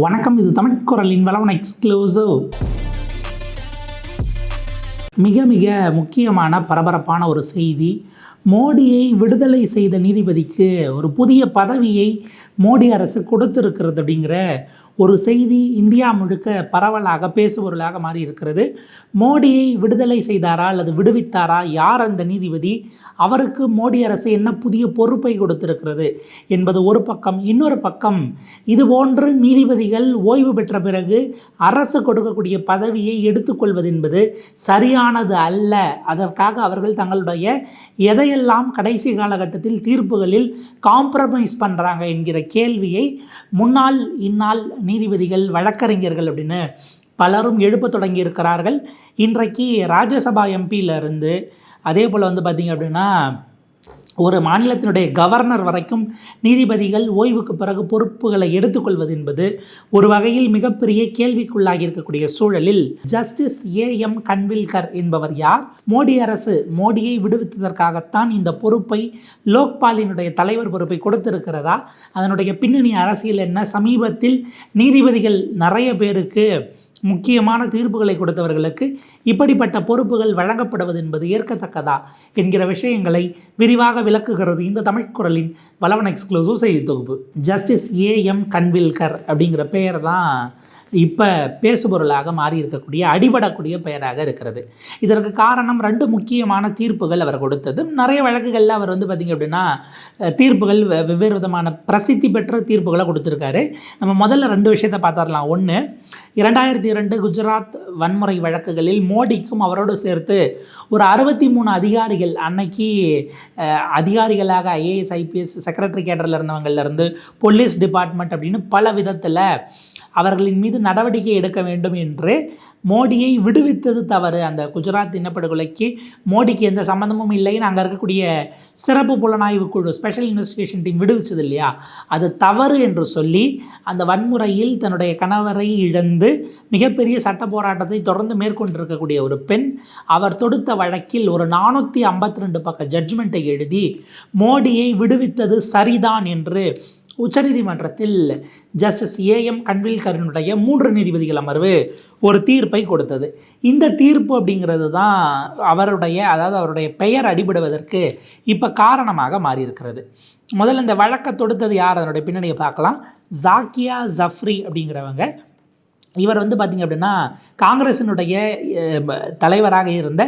வணக்கம் இது தமிழ் குரலின் வளவன் எக்ஸ்க்ளூசிவ் மிக மிக முக்கியமான பரபரப்பான ஒரு செய்தி. மோடியை விடுதலை செய்த நீதிபதிக்கு ஒரு புதிய பதவியை மோடி அரசு கொடுத்திருக்கிறது அப்படிங்கிற ஒரு செய்தி இந்தியா முழுக்க பரவலாக பேசுபொருளாக மாறி இருக்கிறது மோடியை விடுதலை செய்தாரா அல்லது விடுவித்தாரா? யார் அந்த நீதிபதி? அவருக்கு மோடி அரசு என்ன புதிய பொறுப்பை கொடுத்திருக்கிறது என்பது ஒரு பக்கம். இன்னொரு பக்கம் இதுபோன்று நீதிபதிகள் ஓய்வு பெற்ற பிறகு அரசு கொடுக்கக்கூடிய பதவியை எடுத்துக்கொள்வது என்பது சரியானது அல்ல. அதற்காக அவர்கள் தங்களுடைய எதையெல்லாம் கடைசி காலகட்டத்தில் தீர்ப்புகளில் காம்ப்ரமைஸ் பண்ணுறாங்க என்கிற கேள்வியை முன்னாள் இந்நாள் நீதிபதிகள் வழக்கறிஞர்கள் அப்படின்னு பலரும் எழுப்ப தொடங்கி இருக்கிறார்கள் இன்றைக்கு ராஜ்யசபா எம்பியிலிருந்து அதே போல் வந்து பார்த்திங்க அப்படின்னா ஒரு மாநிலத்தினுடைய கவர்னர் வரைக்கும் நீதிபதிகள் ஓய்வுக்கு பிறகு பொறுப்புகளை எடுத்துக்கொள்வது என்பது ஒரு வகையில் மிகப்பெரிய கேள்விக்குள்ளாகி இருக்கக்கூடிய சூழலில் ஜஸ்டிஸ் ஏ எம் கன்வில்கர் என்பவர் யார்? மோடி அரசு மோடியை விடுவித்ததற்காகத்தான் இந்த பொறுப்பை லோக்பாலினுடைய தலைவர் பொறுப்பை கொடுத்திருக்கிறதா? அதனுடைய பின்னணி அரசியல் என்ன? சமீபத்தில் நீதிபதிகள் நிறைய பேருக்கு முக்கியமான தீர்ப்புகளை கொடுத்தவர்களுக்கு இப்படிப்பட்ட பொறுப்புகள் வழங்கப்படுவது என்பது ஏற்கத்தக்கதா என்கிற விஷயங்களை விரிவாக விளக்குகிறது இந்த தமிழ் குரலின் வளவன் எக்ஸ்க்ளூசிவ் செய்தி தொகுப்பு. ஜஸ்டிஸ் ஏ எம் கன்வில்கர் அப்படிங்கிற பெயர் தான் இப்போ பேசுபொருளாக மாறி இருக்கக்கூடிய அடிபடக்கூடிய பெயராக இருக்கிறது. இதற்கு காரணம் ரெண்டு முக்கியமான தீர்ப்புகள் அவர் கொடுத்தது. நிறைய வழக்குகளில் அவர் வந்து பார்த்திங்க அப்படின்னா தீர்ப்புகள் வெ- வெவ்வேறு விதமான பிரசித்தி பெற்ற தீர்ப்புகளை கொடுத்துருக்காரு. நம்ம முதல்ல ரெண்டு விஷயத்தை பார்த்துடலாம். ஒன்று இரண்டாயிரத்தி இரண்டு குஜராத் வன்முறை வழக்குகளில் மோடிக்கும் அவரோடு சேர்த்து ஒரு அறுபத்தி மூணு அதிகாரிகள் அன்னைக்கு அதிகாரிகளாக ஐஏஎஸ் ஐபிஎஸ் செக்ரட்டரி கேடரில் இருந்தவங்கள்லேருந்து போலீஸ் டிபார்ட்மெண்ட் அப்படின்னு பல விதத்தில் அவர்களின் மீது நடவடிக்கை எடுக்க வேண்டும் என்று மோடியை விடுவித்தது தவறு. அந்த குஜராத் இனப்படுகொலைக்கு மோடிக்கு எந்த சம்மந்தமும் இல்லைன்னு அங்கே இருக்கக்கூடிய சிறப்பு புலனாய்வு குழு ஸ்பெஷல் இன்வெஸ்டிகேஷன் டீம் விடுவிச்சது இல்லையா? அது தவறு என்று சொல்லி அந்த வன்முறையில் தன்னுடைய கணவரை இழந்து மிகப்பெரிய சட்ட போராட்டத்தை தொடர்ந்து மேற்கொண்டிருக்கக்கூடிய ஒரு பெண் அவர் தொடுத்த வழக்கில் ஒரு நானூற்றி ஐம்பத்தி ரெண்டு பக்க ஜட்ஜ்மெண்ட்டை எழுதி மோடியை விடுவித்தது சரிதான் என்று உச்சநீதிமன்றத்தில் ஜஸ்டிஸ் ஏஎம் கன்வில்கரனுடைய மூன்று நீதிபதிகள் அமர்வு ஒரு தீர்ப்பை கொடுத்தது. இந்த தீர்ப்பு அப்படிங்கிறது தான் அவருடைய அதாவது அவருடைய பெயர் அடிபடுவதற்கு இப்போ காரணமாக மாறியிருக்கிறது. முதல்ல இந்த வழக்கை தொடுத்தது யார்? அதனுடைய பின்னணியை பார்க்கலாம். ஜாக்கியா ஜஃப்ரி அப்படிங்கிறவங்க இவர் வந்து பார்த்திங்க அப்படின்னா காங்கிரசினுடைய தலைவராக இருந்த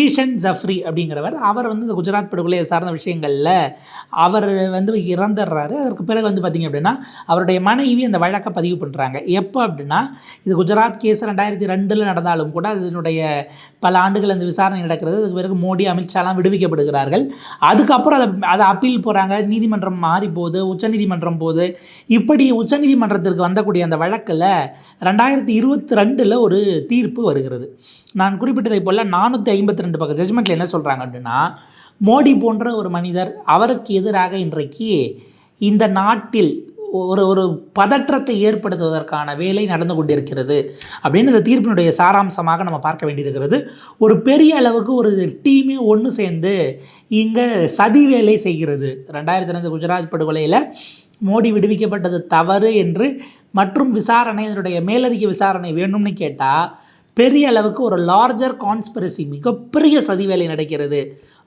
ஈஷன் ஜஃப்ரி அப்படிங்கிறவர் அவர் வந்து இந்த குஜராத் படுகொலையை சார்ந்த விஷயங்களில் அவர் வந்து இறந்துடுறாரு. அதற்கு பிறகு வந்து பார்த்திங்க அப்படின்னா அவருடைய மனைவி அந்த வழக்கை பதிவு பண்ணுறாங்க எப்போ அப்படின்னா இது குஜராத் கேஸ் ரெண்டாயிரத்தி ரெண்டில் நடந்தாலும் கூட அதனுடைய பல ஆண்டுகள் அந்த விசாரணை நடக்கிறது. அதுக்கு பிறகு மோடி அமித்ஷாலாம் விடுவிக்கப்படுகிறார்கள். அதுக்கப்புறம் அதை அதை அப்பீல் போகிறாங்க நீதிமன்றம் மாறி போகுது உச்சநீதிமன்றம் போகுது. இப்படி உச்சநீதிமன்றத்திற்கு வந்தக்கூடிய அந்த வழக்கில் ரெண்டாயிரத்தி இருபத்தி ரெண்டில் ஒரு தீர்ப்பு வருகிறது. நான் குறிப்பிட்டதை போல் நானூற்றி ஐம்பத்தி ரெண்டு பக்கம் ஜட்மெண்ட்டில் என்ன சொல்கிறாங்க அப்படின்னா மோடி போன்ற ஒரு மனிதர் அவருக்கு எதிராக இன்றைக்கு இந்த நாட்டில் ஒரு ஒரு பதற்றத்தை ஏற்படுத்துவதற்கான வேலை நடந்து கொண்டிருக்கிறது அப்படின்னு இந்த தீர்ப்பினுடைய சாராம்சமாக நம்ம பார்க்க வேண்டியிருக்கிறது. ஒரு பெரிய அளவுக்கு ஒரு டீமே ஒன்று சேர்ந்து இங்கே சதி வேலை செய்கிறது. ரெண்டாயிரத்தி ரெண்டு குஜராத் படுகொலையில் மோடி விடுவிக்கப்பட்டது தவறு என்று மற்றும் விசாரணை இதனுடைய மேலதிக விசாரணை வேணும்னு கேட்டால் பெரிய அளவுக்கு ஒரு லார்ஜர் கான்ஸ்பிரசி மிகப்பெரிய சதி வேலை நடக்கிறது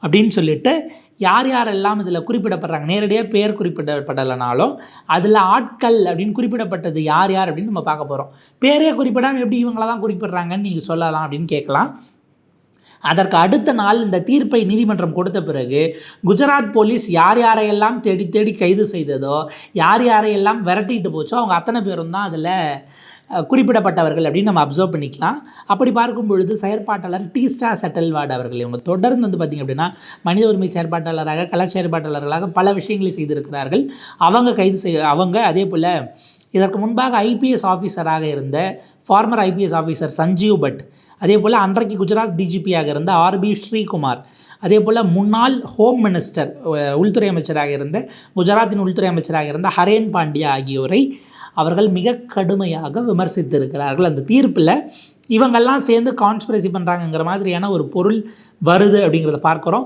அப்படின்னு சொல்லிட்டு யார் யாரெல்லாம் இதில் குறிப்பிடப்படுறாங்க? நேரடியாக பேர் குறிப்பிடப்படலைனாலும் அதில் ஆட்கள் அப்படின்னு குறிப்பிடப்பட்டது யார் யார் அப்படின்னு நம்ம பார்க்க போகிறோம் பேரே குறிப்பிடாமல் எப்படி இவங்கள தான் குறிப்பிடுறாங்கன்னு நீங்கள் சொல்லலாம் அப்படின்னு கேட்கலாம். அதற்கு அடுத்த நாள் இந்த தீர்ப்பை நீதிமன்றம் கொடுத்த பிறகு குஜராத் போலீஸ் யார் யாரையெல்லாம் தேடி தேடி கைது செய்ததோ யார் யாரையெல்லாம் விரட்டிட்டு போச்சோ அவங்க அத்தனை பேரும் தான் அதில் குறிப்பிடப்பட்டவர்கள் அப்படின்னு நம்ம அப்சர்வ் பண்ணிக்கலாம். அப்படி பார்க்கும் பொழுது செயற்பாட்டாளர் டி ஸ்டார் அவர்கள் இவங்க தொடர்ந்து வந்து பார்த்திங்க அப்படின்னா மனித உரிமை செயற்பாட்டாளராக கல செயற்பாட்டாளர்களாக பல விஷயங்களை செய்திருக்கிறார்கள். அவங்க கைது செய் அவங்க அதே போல் இதற்கு முன்பாக ஐபிஎஸ் ஆஃபீஸராக இருந்த former IPS officer Sanjiv Bhatt அதே போல் அன்றைக்கு குஜராத் டிஜிபியாக இருந்த ஆர்பி ஸ்ரீகுமார் அதே போல் முன்னாள் ஹோம் மினிஸ்டர் உள்துறை அமைச்சராக இருந்த குஜராத்தின் உள்துறை அமைச்சராக இருந்த ஹரேன் பாண்டியா ஆகியோரை அவர்கள் மிக கடுமையாக விமர்சித்திருக்கிறார்கள். அந்த தீர்ப்பில் இவங்கெல்லாம் சேர்ந்து கான்ஸ்பிரசி பண்ணுறாங்கங்கிற மாதிரியான ஒரு பொருள் வருது அப்படிங்கிறத பார்க்குறோம்.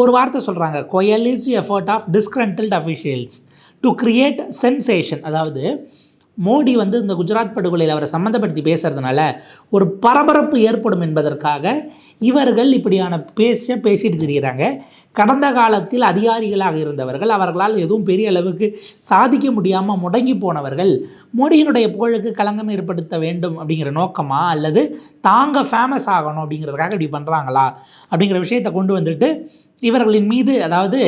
ஒரு வார்த்தை சொல்கிறாங்க goal is effort of disgruntled officials to create sensation அதாவது மோடி வந்து இந்த குஜராத் படுகொலையில் அவரை சம்மந்தப்படுத்தி பேசுகிறதுனால ஒரு பரபரப்பு ஏற்படும் என்பதற்காக இவர்கள் இப்படியான பேச பேசிட்டு திரிகிறாங்க கடந்த காலத்தில் அதிகாரிகளாக இருந்தவர்கள் அவர்களால் எதுவும் பெரிய அளவுக்கு சாதிக்க முடியாமல் முடங்கி போனவர்கள் மோடியினுடைய புகழுக்கு களங்கம் ஏற்படுத்த வேண்டும் அப்படிங்கிற நோக்கமா? அல்லது தாங்க ஃபேமஸ் ஆகணும் அப்படிங்கிறதுக்காக இப்படி பண்ணுறாங்களா அப்படிங்கிற விஷயத்தை கொண்டு வந்துட்டு இவர்களின் மீது அதாவது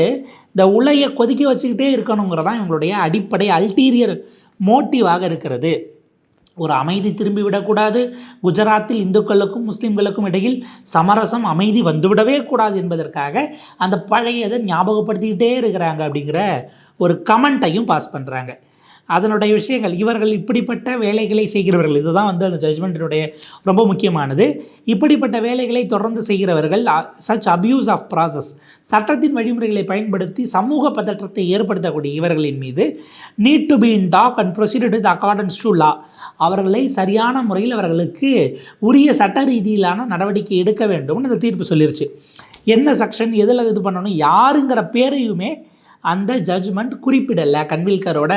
இந்த உலையை கொதிக்க வச்சுக்கிட்டே இருக்கணுங்கிறதான் இவங்களுடைய அடிப்படை அல்டீரியர் மோட்டிவாக இருக்கிறது. ஒரு அமைதி திரும்பி விடக்கூடாது. குஜராத்தில் இந்துக்களுக்கும் முஸ்லீம்களுக்கும் இடையில் சமரசம் அமைதி வந்துவிடவே கூடாது என்பதற்காக அந்த பழையதை ஞாபகப்படுத்திக்கிட்டே இருக்கிறாங்க அப்படிங்கிற ஒரு கமெண்ட்டையும் பாஸ் பண்ணுறாங்க அதனுடைய விஷயங்கள் இவர்கள் இப்படிப்பட்ட வேலைகளை செய்கிறவர்கள். இதுதான் வந்து அந்த ஜட்ஜ்மெண்ட்டினுடைய ரொம்ப முக்கியமானது. இப்படிப்பட்ட வேலைகளை தொடர்ந்து செய்கிறவர்கள் சச் அபியூஸ் ஆஃப் ப்ராசஸ் சட்டத்தின் வழிமுறைகளை பயன்படுத்தி சமூக பதற்றத்தை ஏற்படுத்தக்கூடிய இவர்களின் மீது need to be in dock and proceeded with accordance to law அவர்களை சரியான முறையில் அவர்களுக்கு உரிய சட்ட ரீதியிலான நடவடிக்கை எடுக்க வேண்டும்னு அந்த தீர்ப்பு சொல்லிருச்சு. என்ன செக்ஷன் எதில் இது பண்ணணும்? யாருங்கிற பேரையுமே அந்த ஜட்ஜ்மெண்ட் குறிப்பிடலை. கன்வில்கரோட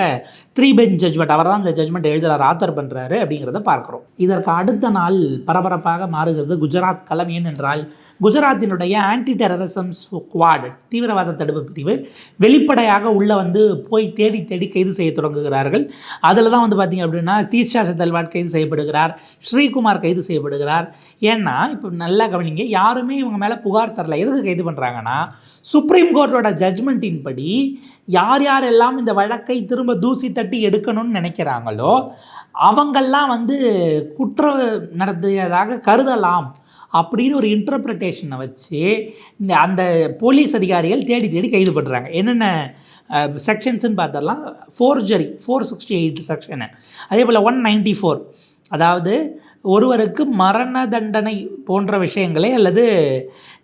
த்ரீ பெஞ்ச் ஜட்ஜ்மெண்ட் அவர் தான் அந்த ஜட்ஜ்மெண்ட் எழுதுறாரு ஆத்தர் பண்ணுறாரு அப்படிங்கிறத பார்க்குறோம். இதற்கு அடுத்த நாள் பரபரப்பாக மாறுகிறது குஜராத் களம் ஏனென்றால் குஜராத்தினுடைய ஆன்டி டெரரிசம் ஸ்குவாட் தீவிரவாத தடுப்பு பிரிவு வெளிப்படையாக உள்ளே வந்து போய் தேடி தேடி கைது செய்ய தொடங்குகிறார்கள். அதில் தான் வந்து பார்த்திங்க அப்படின்னா தீர்ஷா செத்தல்வாட் கைது செய்யப்படுகிறார் ஸ்ரீகுமார் கைது செய்யப்படுகிறார். ஏன்னா இப்போ நல்லா கவனிங்க யாருமே இவங்க மேலே புகார் தரல. எதுக்கு கைது பண்ணுறாங்கன்னா சுப்ரீம் கோர்ட்டோட ஜட்ஜ்மெண்ட்டின் படி யார் யாரெல்லாம் இந்த வழக்கை திரும்ப தூசி தட்டி எடுக்கணும்னு நினைக்கிறாங்களோ அவங்கெல்லாம் வந்து குற்றம் நடத்தியதாக கருதலாம் அப்படின்னு ஒரு இன்டர்பிரிட்டேஷனை வச்சு இந்த அந்த போலீஸ் அதிகாரிகள் தேடி தேடி கைது பண்ணுறாங்க என்னென்ன செக்ஷன்ஸ்னு பார்த்தரலாம் forgery four sixty eight section அதே போல் ஒன் நைன்டி ஃபோர் அதாவது ஒருவருக்கு மரண தண்டனை போன்ற விஷயங்களை அல்லது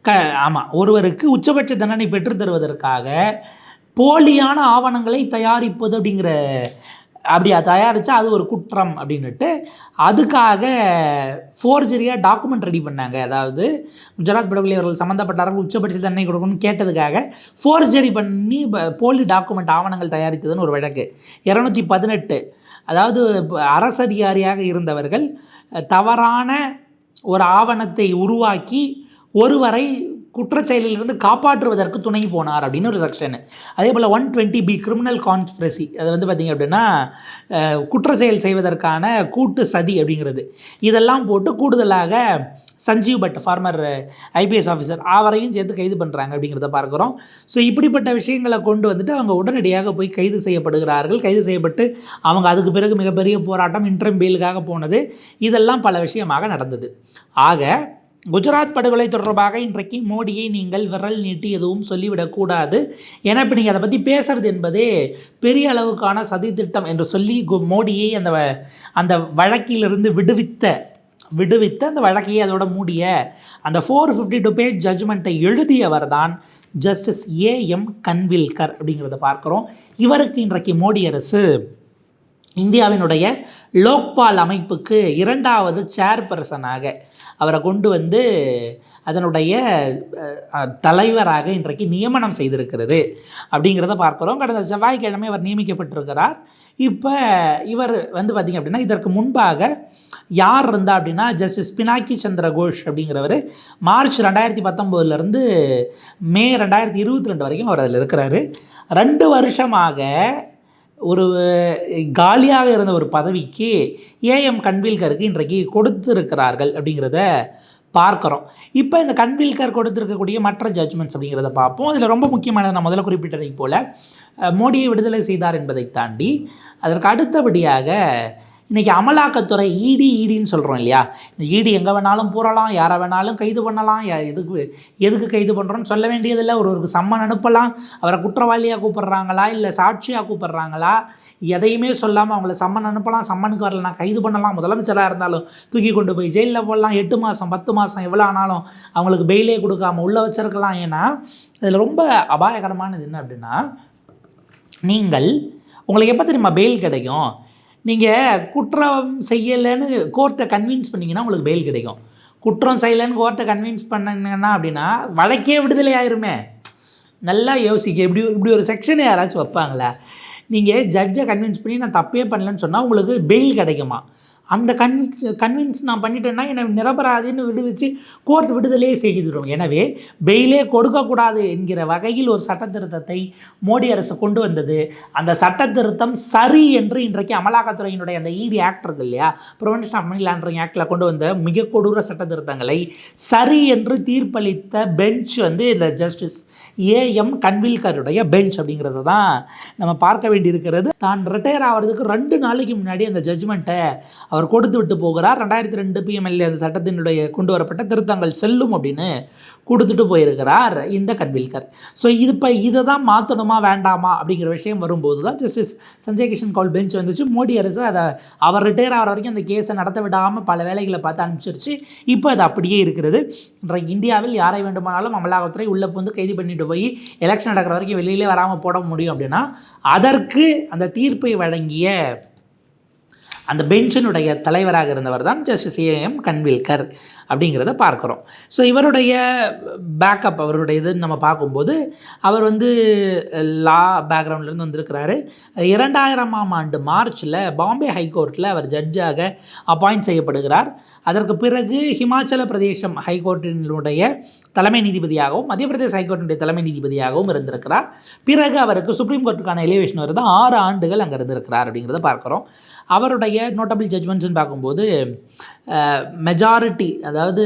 க ஆமாம் ஒருவருக்கு உச்சபட்ச தண்டனை பெற்றுத்தருவதற்காக போலியான ஆவணங்களை தயாரிப்பது அப்படிங்கிற அப்படி தயாரித்தா அது ஒரு குற்றம் அப்படின்னுட்டு அதுக்காக ஃபோர்ஜரியாக டாக்குமெண்ட் ரெடி பண்ணாங்க. அதாவது குஜராத் படுகொலை அவர்கள் சம்மந்தப்பட்டார்கள் உச்சபட்ச தண்டனை கொடுக்கணும்னு கேட்டதுக்காக ஃபோர்ஜரி பண்ணி ப- போலி டாக்குமெண்ட் ஆவணங்கள் தயாரித்ததுன்னு ஒரு வழக்கு. இரநூத்தி பதினெட்டு. அதாவது அரசு அதிகாரியாக இருந்தவர்கள் தவறான ஒரு ஆவணத்தை உருவாக்கி ஒருவரை குற்றச்செயலிலிருந்து காப்பாற்றுவதற்கு துணை போனார் அப்படின்னு ஒரு செக்ஷன் அதே போல் one twenty B criminal conspiracy அது வந்து பார்த்திங்க அப்படின்னா குற்றச்செயல் செய்வதற்கான கூட்டு சதி அப்படிங்கிறது. இதெல்லாம் போட்டு கூடுதலாக Sanjiv Bhatt former IPS officer அவரையும் சேர்த்து கைது பண்ணுறாங்க அப்படிங்கிறத பார்க்குறோம். ஸோ இப்படிப்பட்ட விஷயங்களை கொண்டு வந்துட்டு அவங்க உடனடியாக போய் கைது செய்யப்படுகிறார்கள். கைது செய்யப்பட்டு அவங்க அதுக்கு பிறகு மிகப்பெரிய போராட்டம் இன்டர்ம் பெயிலுக்காக போனது. இதெல்லாம் பல விஷயமாக நடந்தது. ஆக குஜராத் படுகொலை தொடர்பாக இன்றைக்கு மோடியை நீங்கள் விரல் நீட்டி எதுவும் சொல்லிவிடக்கூடாது. ஏன்னா இப்போ நீங்கள் அதை பற்றி பேசுறது என்பதே பெரிய அளவுக்கான சதித்திட்டம் என்று சொல்லி கு- மோடியை அந்த வ- அந்த வழக்கிலிருந்து விடுவித்த விடுவித்த அந்த வழக்கையை அதோட மூடிய அந்த ஃபோர் ஃபிஃப்டி டூ பேஜ் ஜட்ஜ்மெண்ட்டை எழுதியவர் தான் ஜஸ்டிஸ் ஏஎம் கன்வில்கர் அப்படிங்கிறத பார்க்குறோம். இவருக்கு இன்றைக்கு மோடி அரசு இந்தியாவினுடைய லோக்பால் அமைப்புக்கு இரண்டாவது சேர்பர்சனாக அவரை கொண்டு வந்து அதனுடைய தலைவராக இன்றைக்கு நியமனம் செய்திருக்கிறது. அப்படிங்கிறத பார்க்குறோம். கடந்த செவ்வாய்க்கிழமை அவர் நியமிக்கப்பட்டிருக்கிறார். இப்போ இவர் வந்து பார்த்திங்க அப்படின்னா இதற்கு முன்பாக யார் இருந்தா அப்படின்னா ஜஸ்டிஸ் பினாக்கி சந்திர கோஷ் அப்படிங்கிறவர் மார்ச் ரெண்டாயிரத்தி பத்தொம்போதுலேருந்து மே ரெண்டாயிரத்தி இருபத்தி ரெண்டு வரைக்கும் அவர் அதில் இருக்கிறாரு. ரெண்டு வருஷமாக ஒரு காலியாக இருந்த ஒரு பதவிக்கு ஏஎம் கன்வில்கருக்கு இன்றைக்கு கொடுத்துருக்கிறார்கள் அப்படிங்கிறத பார்க்குறோம். இப்போ இந்த கன்வில்கர் கொடுத்துருக்கக்கூடிய மற்ற ஜட்ஜ்மெண்ட்ஸ் அப்படிங்கிறத பார்ப்போம். அதில் ரொம்ப முக்கியமானது நான் முதல்ல குறிப்பிட்டதைப் போல் மோடியை விடுதலை செய்தார் என்பதை தாண்டி அதற்கு அடுத்தபடியாக இன்றைக்கி அமலாக்கத்துறை இடி இடின்னு சொல்கிறோம் இல்லையா? இடி எங்கே வேணாலும் பூரலாம் யாரை வேணாலும் கைது பண்ணலாம். எதுக்கு எதுக்கு கைது பண்ணுறோன்னு சொல்ல வேண்டியதில்லை. ஒருவருக்கு சம்மன் அனுப்பலாம். அவரை குற்றவாளியாக கூப்பிட்றாங்களா? இல்லை சாட்சியாக கூப்பிட்றாங்களா? எதையுமே சொல்லாமல் அவங்கள சம்மன் அனுப்பலாம். சம்மனுக்கு வரலனா கைது பண்ணலாம். முதலமைச்சராக இருந்தாலும் தூக்கி கொண்டு போய் ஜெயிலில் போடலாம். எட்டு மாதம் பத்து மாதம் எவ்வளோ ஆனாலும் அவங்களுக்கு பெயிலே கொடுக்காம உள்ளே வச்சிருக்கலாம். ஏன்னா இதில் ரொம்ப அபாயகரமானது என்ன அப்படின்னா நீங்கள் உங்களுக்கு எப்போ தெரியுமா பெயில் கிடைக்கும்? நீங்கள் குற்றம் செய்யலைன்னு கோர்ட்டை கன்வின்ஸ் பண்ணீங்கன்னா உங்களுக்கு பெயில் கிடைக்கும். குற்றம் செய்யலைன்னு கோர்ட்டை கன்வின்ஸ் பண்ணிங்கன்னா அப்படின்னா வழக்கே விடுதலை ஆயிருமே. நல்லா யோசிக்க இப்படி இப்படி ஒரு செக்ஷனை யாராச்சும் வைப்பாங்களா. நீங்கள் ஜட்ஜை கன்வின்ஸ் பண்ணி நான் தப்பே பண்ணலன்னு சொன்னால் உங்களுக்கு பெயில் கிடைக்குமா? அந்த கன்வின்ஸ் கன்வின்ஸ் நான் பண்ணிட்டேன்னா என்னை நிரபராதின்னு விடுவிச்சு கோர்ட் விடுதலையே செய்திடும். எனவே பெயிலே கொடுக்கக்கூடாது என்கிற வகையில் ஒரு சட்ட திருத்தத்தை மோடி அரசு கொண்டு வந்தது. அந்த சட்ட திருத்தம் சரி என்று இன்றைக்கு அமலாக்கத்துறையினுடைய அந்த இடி ஆக்ட் இருக்கு இல்லையா? ப்ரிவென்ஷன் ஆஃப் மணி லாண்டரிங் ஆக்டில் கொண்டு வந்த மிக கொடூர சட்ட திருத்தங்களை சரி என்று தீர்ப்பளித்த பெஞ்ச் வந்து இந்த ஜஸ்டிஸ் ஏஎம் கன்வில்கருடைய பெஞ்ச் அப்படிங்கிறத தான் நம்ம பார்க்க வேண்டியிருக்கிறது. தான் ரிட்டையர் ஆகிறதுக்கு ரெண்டு நாளைக்கு முன்னாடி அந்த ஜட்ஜ்மெண்ட்டை அவர் அவர் கொடுத்து விட்டு போகிறார். ரெண்டாயிரத்தி ரெண்டு பிஎம்எல்ஏ அந்த சட்டத்தினுடைய கொண்டு வரப்பட்ட திருத்தங்கள் செல்லும் அப்படின்னு கொடுத்துட்டு போயிருக்கிறார் இந்த கன்வில்கர். ஸோ இது இப்போ இதை தான் மாற்றணுமா வேண்டாமா அப்படிங்கிற விஷயம் வரும்போது தான் ஜஸ்டிஸ் சஞ்சய் கிஷன் கவுல் பெஞ்ச் வந்துச்சு. மோடி அரசு அதை அவர் ரிட்டையர் ஆகிற வரைக்கும் அந்த கேஸை நடத்த விடாமல் பல வேலைகளை பார்த்து அனுப்பிச்சிருச்சு. இப்போ அது அப்படியே இருக்கிறது. இன்றைக்கு இந்தியாவில் யாரை வேண்டுமானாலும் அமலாக்கத்துறை உள்ளே வந்து கைது பண்ணிட்டு போய் எலெக்ஷன் நடக்கிற வரைக்கும் வெளியிலே வராமல் போட முடியும் அப்படின்னா அதற்கு அந்த தீர்ப்பை வழங்கிய அந்த பெஞ்சினுடைய தலைவராக இருந்தவர் தான் ஜஸ்டிஸ் ஏஎம் கன்வில்கர் அப்படிங்கிறத பார்க்குறோம். ஸோ இவருடைய பேக்கப் அவருடைய இதுன்னு நம்ம பார்க்கும்போது அவர் வந்து லா பேக்ரவுண்ட்லேருந்து வந்திருக்கிறாரு. இரண்டாயிரமாம் ஆண்டு மார்ச்சில் பாம்பே ஹைகோர்ட்டில் அவர் ஜட்ஜாக அப்பாயிண்ட் செய்யப்படுகிறார். அதற்கு பிறகு ஹிமாச்சல பிரதேசம் ஹைகோர்ட்டினுடைய தலைமை நீதிபதியாகவும் மத்திய பிரதேச ஹைகோர்ட்டினுடைய தலைமை நீதிபதியாகவும் இருந்திருக்கிறார். பிறகு அவருக்கு சுப்ரீம் கோர்ட்டுக்கான எலிவேஷன் வருது ஆறு ஆண்டுகள் அங்கே இருந்திருக்கிறார் அப்படிங்கிறத பார்க்குறோம். அவருடைய நோட்டபிள் ஜட்மெண்ட்ஸ்னு பார்க்கும்போது மெஜாரிட்டி அதாவது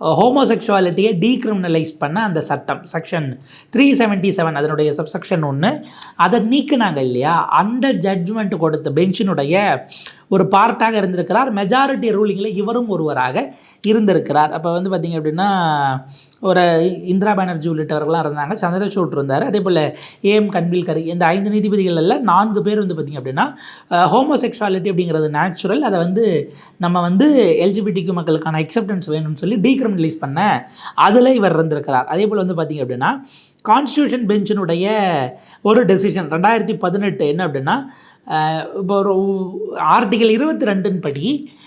ஹோமோசெக்ஷுவாலிட்டியை டீக்ரிமினலைஸ் பண்ண அந்த சட்டம் செக்ஷன் த்ரீ செவன்ட்டி செவன் அதனுடைய சப்செக்ஷன் ஒன்று அதை நீக்குனாங்க இல்லையா? அந்த ஜட்ஜ்மெண்ட் கொடுத்த பெஞ்சினுடைய ஒரு பார்ட்டாக இருந்திருக்கிறார். மெஜாரிட்டி ரூலிங்கில் இவரும் ஒருவராக இருந்திருக்கிறார். அப்போ வந்து பார்த்திங்க அப்படின்னா ஒரு இந்திரா பானர்ஜி உள்ளிட்டவர்கள்லாம் இருந்தாங்க. சந்திரசூட் இருந்தார். அதே போல் ஏஎம் கன்வில்கர் இந்த ஐந்து நீதிபதிகளில் நான்கு பேர் வந்து பார்த்திங்க அப்படின்னா ஹோமோசெக்ஷுவாலிட்டி அப்படிங்கிறது நேச்சுரல் அதை வந்து நம்ம வந்து எல்ஜிபிடிக்கு மக்களுக்கான அக்செப்டன்ஸ் வேணும்னு சொல்லி டீக்ரிமினலைஸ் பண்ண அதில் இவர் இருந்திருக்கிறார். அதே போல் வந்து பார்த்திங்க அப்படின்னா கான்ஸ்டியூஷன் பெஞ்சினுடைய ஒரு டெசிஷன் ரெண்டாயிரத்தி பதினெட்டு என்ன அப்படின்னா இப்போ ஒரு ஆர்டிகல் இருபத்தி ரெண்டின் படி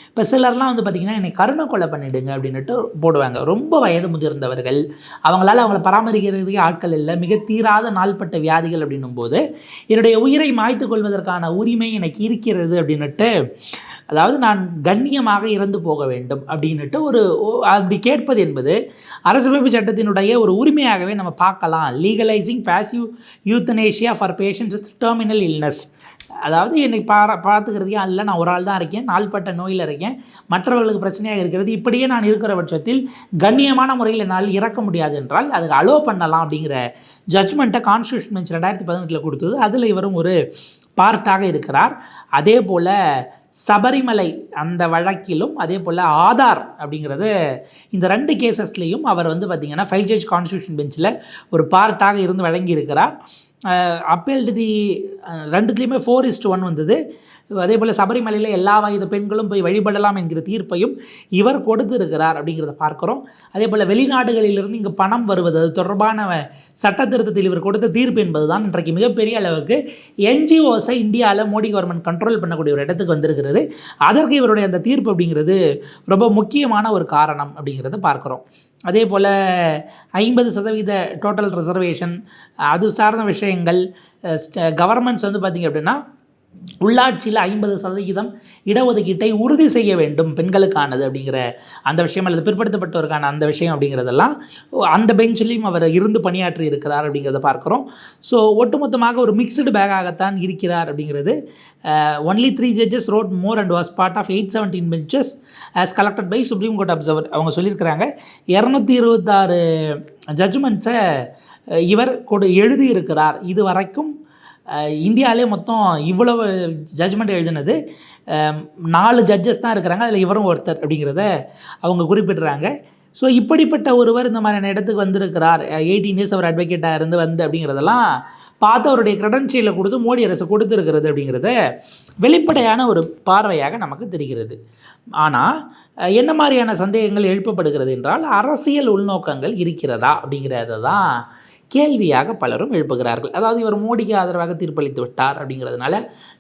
இப்போ சிலர்லாம் வந்து பார்த்திங்கன்னா என்னை கருணை கொலை பண்ணிவிடுங்க அப்படின்ட்டு போடுவாங்க. ரொம்ப வயது முதிர்ந்தவர்கள். அவங்களால அவங்கள பராமரிக்கிறதுக்கே ஆட்கள் இல்லை. மிக தீராத நாள்பட்ட வியாதிகள் அப்படின்னும் போது என்னுடைய உயிரை மாய்த்து கொள்வதற்கான உரிமை எனக்கு இருக்கிறது அப்படின்னுட்டு அதாவது நான் கண்ணியமாக இறந்து போக வேண்டும் அப்படின்னுட்டு ஒரு அப்படி கேட்பது என்பது அரசமைப்பு சட்டத்தினுடைய ஒரு உரிமையாகவே நம்ம பார்க்கலாம். Legalising passive euthanasia for patients with terminal illness அதாவது என்னை பாரா பார்த்துக்கிறதுக்கே அல்ல. நான் ஒரு ஆள் தான் இருக்கேன். நாள்பட்ட நோயில் இருக்கேன். மற்றவர்களுக்கு பிரச்சனையாக இருக்கிறது. இப்படியே நான் இருக்கிற பட்சத்தில் கண்ணியமான முறையில் என்னால் இறக்க முடியாது என்றால் அதுக்கு அலோ பண்ணலாம் அப்படிங்கிற ஜட்ஜ்மெண்ட்டை கான்ஸ்டியூஷன் பெஞ்ச் ரெண்டாயிரத்தி பதினெட்டில் கொடுத்தது. அதில் இவரும் ஒரு பார்ட்டாக இருக்கிறார். அதே போல் சபரிமலை அந்த வழக்கிலும் அதே போல் ஆதார் அப்படிங்கிறது இந்த ரெண்டு கேசஸ்லேயும் அவர் வந்து பார்த்திங்கன்னா ஃபைவ் ஜட்ஜ் கான்ஸ்டியூஷன் பெஞ்சில் ஒரு பார்ட்டாக இருந்து வழங்கியிருக்கிறார். அப்பேல் தி ரெண்டுத்துலேயுமே ஃபோர் இஸ்ட் ஒன் வந்தது. அதே போல் சபரிமலையில் எல்லா வயது பெண்களும் போய் வழிபடலாம் என்கிற தீர்ப்பையும் இவர் கொடுத்திருக்கிறார் அப்படிங்கிறத பார்க்குறோம். அதே போல் வெளிநாடுகளிலிருந்து இங்கு பணம் வருவது அது தொடர்பான சட்ட திருத்தத்தில் இவர் கொடுத்த தீர்ப்பு என்பது தான் இன்றைக்கு மிகப்பெரிய அளவுக்கு என்ஜிஓஸை இந்தியாவில் மோடி கவர்மெண்ட் கண்ட்ரோல் பண்ணக்கூடிய ஒரு இடத்துக்கு வந்திருக்கிறது. அதற்கு இவருடைய அந்த தீர்ப்பு அப்படிங்கிறது ரொம்ப முக்கியமான ஒரு காரணம் அப்படிங்கிறத பார்க்குறோம். அதே போல் ஐம்பது சதவீத டோட்டல் ரிசர்வேஷன் அது சார்ந்த விஷயங்கள் கவர்மெண்ட்ஸ் வந்து பார்த்திங்க அப்படின்னா உள்ளாட்சியில் ஐம்பது சதவிகிதம் இடஒதுக்கீட்டை உறுதி செய்ய வேண்டும் பெண்களுக்கானது அப்படிங்கிற அந்த விஷயம் அல்லது பிற்படுத்தப்பட்டவருக்கான அந்த விஷயம் அப்படிங்கிறதெல்லாம் அந்த பெஞ்சிலையும் அவர் இருந்து பணியாற்றி இருக்கிறார் அப்படிங்கிறத பார்க்குறோம். ஸோ ஒட்டுமொத்தமாக ஒரு மிக்சடு பேக்காகத்தான் இருக்கிறார் அப்படிங்கிறது. Only three judges wrote more and was part of eight seventeen benches as collected by Supreme Court Observer அவங்க சொல்லியிருக்கிறாங்க. இரநூத்தி இருபத்தாறு ஜட்ஜ்மெண்ட்ஸை uh, இவர் கொடு எழுதியிருக்கிறார். இது வரைக்கும் இந்தியாவிலே மொத்தம் இவ்வளவு ஜட்ஜ்மெண்ட் எழுதினது. நாலு ஜட்ஜஸ் தான் இருக்கிறாங்க. அதில் இவரும் ஒருத்தர் அப்படிங்கிறத அவங்க குறிப்பிடுறாங்க. ஸோ இப்படிப்பட்ட ஒருவர் இந்த மாதிரியான இடத்துக்கு வந்திருக்கிறார். எயிட்டீன் இயர்ஸ் அவர் அட்வொகேட்டாக இருந்து வந்து அப்படிங்கிறதெல்லாம் பார்த்து அவருடைய க்ரெடென்ஷியலை கொடுத்து மோடி அரசு கொடுத்துருக்கிறது அப்படிங்கிறத வெளிப்படையான ஒரு பார்வையாக நமக்கு தெரிகிறது. ஆனால் என்ன மாதிரியான சந்தேகங்கள் எழுப்பப்படுகிறது என்றால் அரசியல் உள்நோக்கங்கள் இருக்கிறதா அப்படிங்கிறத தான் கேள்வியாக பலரும் எழுப்புகிறார்கள். அதாவது இவர் மோடிக்கு ஆதரவாக தீர்ப்பளித்து விட்டார் அப்படிங்கிறதுனால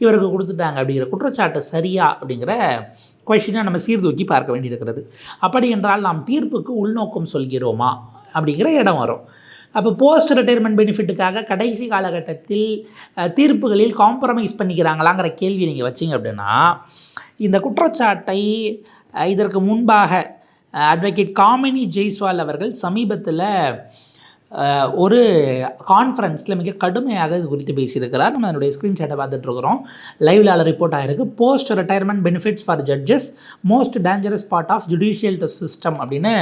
இவருக்கு கொடுத்துட்டாங்க அப்படிங்கிற குற்றச்சாட்டு சரியா அப்படிங்கிற கொஷினை நம்ம சீர்தூக்கி பார்க்க வேண்டியிருக்கிறது. அப்படி என்றால் நாம் தீர்ப்புக்கு உள்நோக்கம் சொல்கிறோமா அப்படிங்கிற இடம் வரும். அப்போ போஸ்ட் ரிட்டையர்மெண்ட் பெனிஃபிட்டுக்காக கடைசி காலகட்டத்தில் தீர்ப்புகளில் காம்ப்ரமைஸ் பண்ணிக்கிறாங்களாங்கிற கேள்வி நீங்கள் வச்சிங்க அப்படின்னா இந்த குற்றச்சாட்டை இதற்கு முன்பாக அட்வொகேட் காமினி ஜெய்ஸ்வால் அவர்கள் சமீபத்தில் ஒரு கான்ஃபரன்ஸில் மிக கடுமையாக இது குறித்து பேசியிருக்கிறார். நம்ம அதனுடைய ஸ்க்ரீன்ஷாட்டை பார்த்துட்ருக்குறோம் இருக்கிறோம் லைவ்ல ரிப்போர்ட் ஆகிருக்கு post retirement benefits for judges most dangerous part of judicial system அப்படின்னு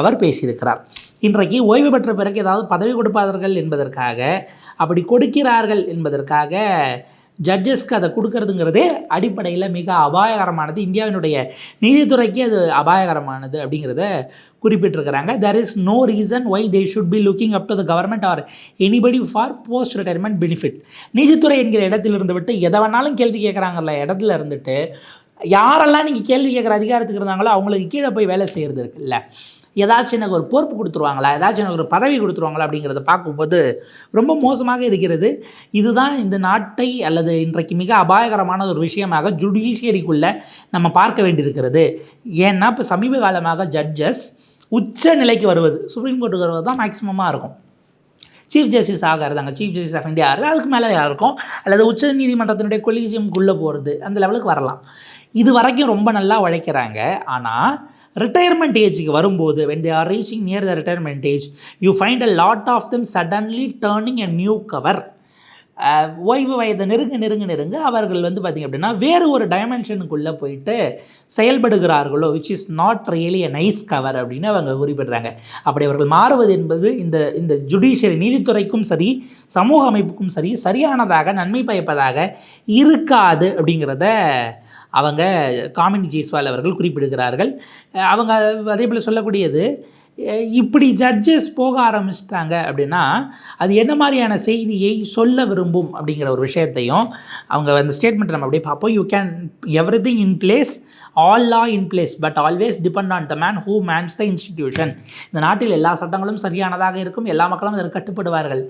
அவர் பேசியிருக்கிறார். இன்றைக்கு ஓய்வு பெற்ற பிறகு ஏதாவது பதவி கொடுப்பார்கள் என்பதற்காக அப்படி கொடுக்கிறார்கள் என்பதற்காக ஜட்ஜஸ்க்கு அதை கொடுக்கறதுங்கிறதே அடிப்படையில் மிக அபாயகரமானது. இந்தியாவினுடைய நீதித்துறைக்கு அது அபாயகரமானது அப்படிங்கிறத குறிப்பிட்டிருக்கிறாங்க. There is no reason why they should be looking up to the government or anybody for post retirement benefit நீதித்துறை என்கிற இடத்தில் இருந்துவிட்டு எதை வேணாலும் கேள்வி கேட்குறாங்கல்ல இடத்துல இருந்துட்டு யாரெல்லாம் நீங்கள் கேள்வி கேட்குற அதிகாரத்துக்கு இருந்தாங்களோ அவங்களுக்கு கீழே போய் வேலை செய்கிறது இருக்குல்ல. ஏதாச்சும் எனக்கு ஒரு பொறுப்பு கொடுத்துருவாங்களா? ஏதாச்சும் எனக்கு ஒரு பதவி கொடுத்துருவாங்களா? அப்படிங்கிறத பார்க்கும்போது ரொம்ப மோசமாக இருக்கிறது. இதுதான் இந்த நாட்டை அல்லது இன்றைக்கு மிக அபாயகரமான ஒரு விஷயமாக ஜுடிஷியரிக்குள்ளே நம்ம பார்க்க வேண்டியிருக்கிறது. ஏன்னா இப்போ சமீப காலமாக ஜட்ஜஸ் உச்ச நிலைக்கு வருவது சுப்ரீம் கோர்ட்டுக்கு வருவது தான் மேக்ஸிமமாக இருக்கும். சீஃப் ஜஸ்டிஸ் ஆகிறது அங்கே சீஃப் ஜஸ்டிஸ் ஆஃப் இந்தியா ஆகிறது அதுக்கு மேலே இருக்கும்? அல்லது உச்ச நீதிமன்றத்தினுடைய கொலீஜியம்குள்ளே போகிறது அந்த லெவலுக்கு வரலாம். இது வரைக்கும் ரொம்ப நல்லா உழைக்கிறாங்க. ஆனால் ரிட்டையர்மெண்ட் ஏஜுக்கு வரும்போது when they are reaching near the retirement age you find a lot of them suddenly turning a new cover ஓய்வு வயது நெருங்க நெருங்க நெருங்க அவர்கள் வந்து பார்த்திங்க அப்படின்னா வேறு ஒரு டைமென்ஷனுக்குள்ளே போயிட்டு செயல்படுகிறார்களோ which is not really a nice cover அப்படின்னு அவங்க குறிப்பிடுறாங்க. அப்படி அவர்கள் மாறுவது என்பது இந்த இந்த ஜுடிஷியரி நீதித்துறைக்கும் சரி சமூக அமைப்புக்கும் சரி சரியானதாக நன்மை பயப்பதாக இருக்காது அப்படிங்கிறத அவங்க காமினி ஜெய்ஸ்வால் அவர்கள் குறிப்பிடுகிறார்கள். அவங்க அதே போல் சொல்லக்கூடியது இப்படி ஜட்ஜஸ் போக ஆரம்பிச்சிட்டாங்க அப்படின்னா அது என்ன மாதிரியான செய்தியை சொல்ல விரும்பும்? அப்படிங்கிற ஒரு விஷயத்தையும் அவங்க அந்த ஸ்டேட்மெண்ட் நம்ம அப்படியே பார்ப்போம். You can everything in place all law in place but always depend on the man who mans the institution இந்த நாட்டில் எல்லா சட்டங்களும் சரியானதாக இருக்கும் எல்லா மக்களும் அதற்கு கட்டுப்படுவார்கள்.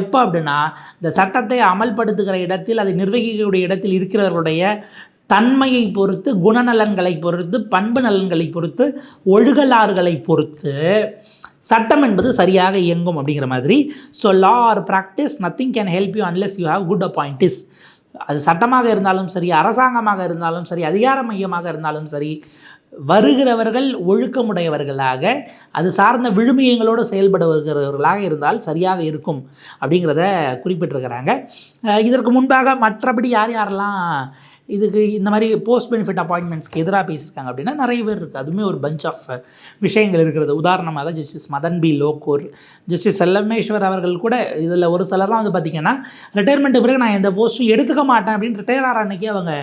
எப்போ அப்படின்னா இந்த சட்டத்தை அமல்படுத்துகிற இடத்தில் அதை நிர்வகிக்கக்கூடிய இடத்தில் இருக்கிறவர்களுடைய தன்மையை பொறுத்து குணநலன்களை பொறுத்து பண்பு நலன்களை பொறுத்து ஒழுகலாறுகளை பொறுத்து சட்டம் என்பது சரியாக இயங்கும் அப்படிங்கிற மாதிரி. So law or practice nothing can help you unless you have good appointees அது சட்டமாக இருந்தாலும் சரி அரசாங்கமாக இருந்தாலும் சரி அதிகார மையமாக இருந்தாலும் சரி வருகிறவர்கள் ஒழுக்கமுடையவர்களாக அது சார்ந்த விழுமியங்களோடு செயல்படுகிறவர்களாக இருந்தால் சரியாக இருக்கும் அப்படிங்கிறத குறிப்பிட்டிருக்கிறாங்க. இதற்கு முன்பாக மற்றபடி யார் யாரெல்லாம் இதுக்கு இந்த மாதிரி போஸ்ட் பெனிஃபிட் அப்பாயின்மெண்ட்ஸ்க்கு எதிராக பேசியிருக்காங்க அப்படின்னா நிறைய பேர் இருக்குது அதுவுமே ஒரு பஞ்ச் ஆஃப் விஷயங்கள் இருக்கிறது. உதாரணமாக justice Madan B. Lokur justice Chelameswar அவர்கள் கூட இதில் ஒரு சிலர்லாம் வந்து பார்த்திங்கன்னா ரிட்டையர்மெண்ட்டு பிறகு நான் எந்த போஸ்ட்டும் எடுத்துக்க மாட்டேன் அப்படின்னு ரிட்டையர் ஆகிற அன்னைக்கு அவங்க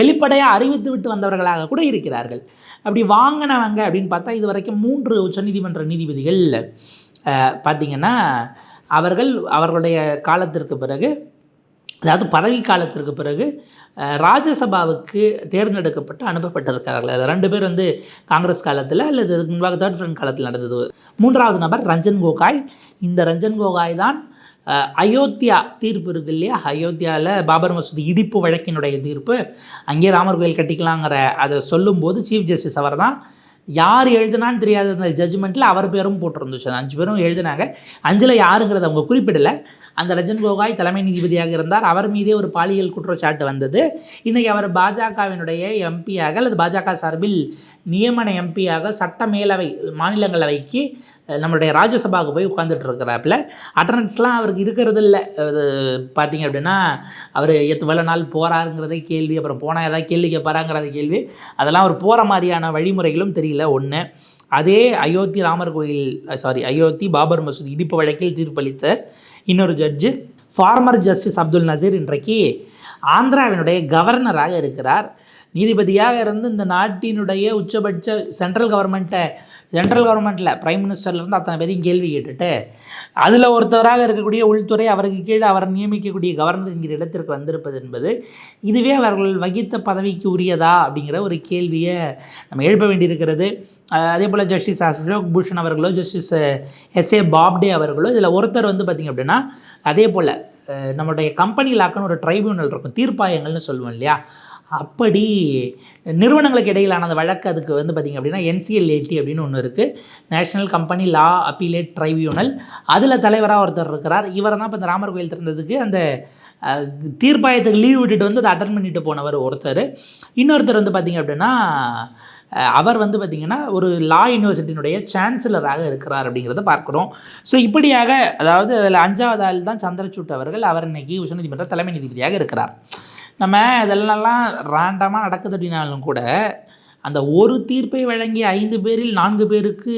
வெளிப்படையாக அறிவித்து விட்டு வந்தவர்களாக கூட இருக்கிறார்கள். அப்படி வாங்கினவங்க அப்படின்னு பார்த்தா இது வரைக்கும் மூன்று உச்சநீதிமன்ற நீதிபதிகள் பார்த்திங்கன்னா அவர்கள் அவர்களுடைய காலத்திற்கு பிறகு அதாவது பதவி காலத்திற்கு பிறகு ராஜ்யசபாவுக்கு தேர்ந்தெடுக்கப்பட்டு அனுப்பப்பட்டிருக்கிறார்கள். அது ரெண்டு பேர் வந்து காங்கிரஸ் காலத்தில் அல்லது அதுக்கு முன்பாக தேர்ட் ஃப்ரண்ட் காலத்தில் நடந்தது. மூன்றாவது நபர் ரஞ்சன் கோகாய். இந்த ரஞ்சன் கோகாய் தான் அயோத்தியா தீர்ப்பு இருக்கு இல்லையா? அயோத்தியாவில் பாபர் மசூதி இடிப்பு வழக்கினுடைய தீர்ப்பு. அங்கேயே ராமர் கோயில் கட்டிக்கலாங்கிற அதை சொல்லும்போது சீஃப் ஜஸ்டிஸ் அவர் தான் யார் எழுதுனான்னு தெரியாத அந்த ஜட்ஜ்மெண்ட்டில் அவர் பேரும் போட்டிருந்துச்சு. அஞ்சு பேரும் எழுதினாங்க. அஞ்சில் யாருங்கிறத அவங்க குறிப்பிடலை. அந்த ரஞ்சன் கோகாய் தலைமை நீதிபதியாக இருந்தார். அவர் மீதே ஒரு பாலியல் குற்றச்சாட்டு வந்தது. இன்றைக்கி அவர் பாஜகவினுடைய எம்பியாக அல்லது பாஜக சார்பில் நியமன எம்பியாக சட்ட மேலவை மாநிலங்களவைக்கு நம்மளுடைய ராஜ்யசபாவுக்கு போய் உட்காந்துட்டு இருக்கிறாப்புல. அட்டனன்ஸ்லாம் அவருக்கு இருக்கிறது இல்லை அது பார்த்தீங்க அப்படின்னா அவர் எவ்வளோ நாள் போகிறாருங்கிறதே கேள்வி. அப்புறம் போனால் ஏதாவது கேள்வி கேட்பாராங்கிறத கேள்வி. அதெல்லாம் அவர் போகிற மாதிரியான வழிமுறைகளும் தெரியல. ஒன்று அதே அயோத்தி ராமர் கோயில் சாரி அயோத்தி பாபர் மசூதி இடிப்பு வழக்கில் தீர்ப்பளித்த இன்னொரு judge former justice Abdul Nazeer இன்றைக்கு ஆந்திராவினுடைய கவர்னராக இருக்கிறார். நீதிபதியாக இருந்து இந்த நாட்டினுடைய உச்சபட்ச சென்ட்ரல் கவர்மெண்ட்டை சென்ட்ரல் கவர்மெண்ட்டில் பிரைம் மினிஸ்டர்லேருந்து அத்தனை பேரையும் கேள்வி கேட்டுட்டு அதில் ஒருத்தராக இருக்கக்கூடிய உள்துறை அவருக்கு கீழே அவர் நியமிக்கக்கூடிய கவர்னர் என்கிற இடத்திற்கு வந்திருப்பது என்பது இதுவே அவர்கள் வகித்த பதவிக்கு உரியதா அப்படிங்கிற ஒரு கேள்வியை நம்ம எழுப்ப வேண்டியிருக்கிறது. அதே போல் ஜஸ்டிஸ் அசோக் பூஷன் அவர்களோ ஜஸ்டிஸ் எஸ் ஏ பாப்டே அவர்களோ இதில் ஒருத்தர் வந்து பார்த்திங்க அப்படின்னா அதே போல் நம்மளுடைய கம்பெனி லாக்குன்னு ஒரு ட்ரைபியூனல் இருக்கும் தீர்ப்பாயங்கள்னு சொல்லுவோம் இல்லையா? அப்படி நிறுவனங்களுக்கு இடையிலான அந்த வழக்கு அதுக்கு வந்து பார்த்திங்க அப்படின்னா என்சிஎல்ஏடி அப்படின்னு ஒன்று இருக்குது national company law appellate tribunal அதில் தலைவராக ஒருத்தர் இருக்கிறார். இவர் தான் இப்போ இந்த ராமர் கோயில் திறந்ததுக்கு அந்த தீர்ப்பாயத்துக்கு லீவ் விட்டுட்டு வந்து அதை அட்டன் பண்ணிட்டு போனவர் ஒருத்தர். இன்னொருத்தர் வந்து பார்த்திங்க அப்படின்னா அவர் வந்து பார்த்திங்கன்னா ஒரு லா யூனிவர்சிட்டியினுடைய சான்சலராக இருக்கிறார் அப்படிங்கிறத பார்க்குறோம். ஸோ இப்படியாக அதாவது அதில் அஞ்சாவது ஆள் தான் சந்திரசூட் அவர்கள். அவர் இன்னைக்கு உச்சநீதிமன்ற தலைமை நீதிபதியாக இருக்கிறார். நம்ம இதெல்லாம் ரேண்டமாக நடக்குது அப்படின்னாலும் கூட அந்த ஒரு தீர்ப்பை வழங்கிய ஐந்து பேரில் நான்கு பேருக்கு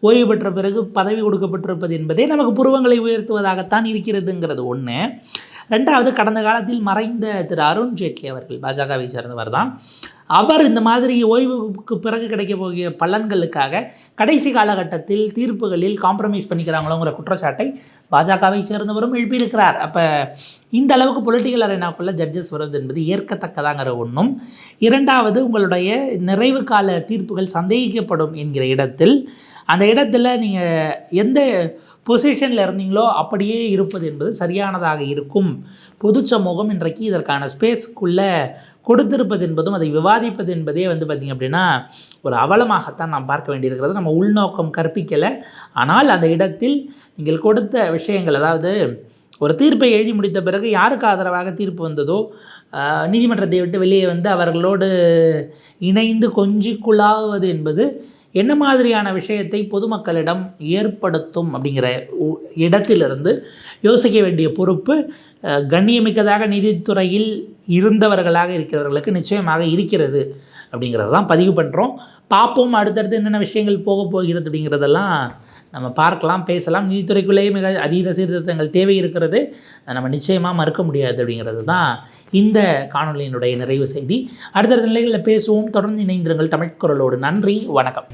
ஓய்வு பெற்ற பிறகு பதவி கொடுக்கப்பட்டிருப்பது என்பதே நமக்கு புருவங்களை உயர்த்துவதாகத்தான் இருக்கிறதுங்கிறது ஒன்று ரெண்டாவது கடந்த காலத்தில் மறைந்த திரு அருண் ஜேட்லி அவர்கள் பாஜகவை சேர்ந்தவர் தான். அவர் இந்த மாதிரி ஓய்வுக்கு பிறகு கிடைக்க போகிய பலன்களுக்காக கடைசி காலகட்டத்தில் தீர்ப்புகளில் காம்ப்ரமைஸ் பண்ணிக்கிறாங்களோங்கிற குற்றச்சாட்டை பாஜகவை சேர்ந்தவரும் எழுப்பியிருக்கிறார். அப்போ இந்த அளவுக்கு பொலிட்டிக்கல் அரைனாக்குள்ளே ஜட்ஜஸ் வருவது என்பது ஏற்கத்தக்கதாங்கிற ஒன்றும் இரண்டாவது உங்களுடைய நிறைவு கால தீர்ப்புகள் சந்தேகிக்கப்படும் என்கிற இடத்தில் அந்த இடத்துல நீங்கள் எந்த பொசிஷனில் இருந்தீங்களோ அப்படியே இருப்பது என்பது சரியானதாக இருக்கும். பொது சமூகம் இன்றைக்கு இதற்கான ஸ்பேஸ்க்குள்ளே கொடுத்திருப்பது என்பதும் அதை விவாதிப்பது என்பதே வந்து பார்த்திங்க அப்படின்னா ஒரு அவலமாகத்தான் நாம் பார்க்க வேண்டியிருக்கிறது. நம்ம உள்நோக்கம் கற்பிக்கலை. ஆனால் அந்த இடத்தில் நீங்கள் கொடுத்த விஷயங்கள் அதாவது ஒரு தீர்ப்பை எழுதி முடித்த பிறகு யாருக்கு ஆதரவாக தீர்ப்பு வந்ததோ நீதிமன்றத்தை விட்டு வெளியே வந்து அவர்களோடு இணைந்து கொஞ்சி குழாவது என்பது என்ன மாதிரியான விஷயத்தை பொதுமக்களிடம் ஏற்படுத்தும் அப்படிங்கிற உ- இடத்திலிருந்து யோசிக்க வேண்டிய பொறுப்பு கண்ணியமிக்கதாக நீதித்துறையில் இருந்தவர்களாக இருக்கிறவர்களுக்கு நிச்சயமாக இருக்கிறது அப்படிங்கிறது தான் பதிவு பண்ணுறோம் பார்ப்போம் அடுத்தடுத்து என்னென்ன விஷயங்கள் போக போகிறது அப்படிங்கிறதெல்லாம் நம்ம பார்க்கலாம் பேசலாம். நீதித்துறைக்குள்ளேயே மிக அதீத சீர்திருத்தங்கள் தேவை இருக்கிறது. நம்ம நிச்சயமாக மறுக்க முடியாது அப்படிங்கிறது தான் இந்த காணொலியினுடைய நிறைவு செய்தி. அடுத்தடுத்த நிலைகளில் பேசுவோம். தொடர்ந்து இணைந்திருங்கள் தமிழ் குரலோடு. நன்றி. வணக்கம்.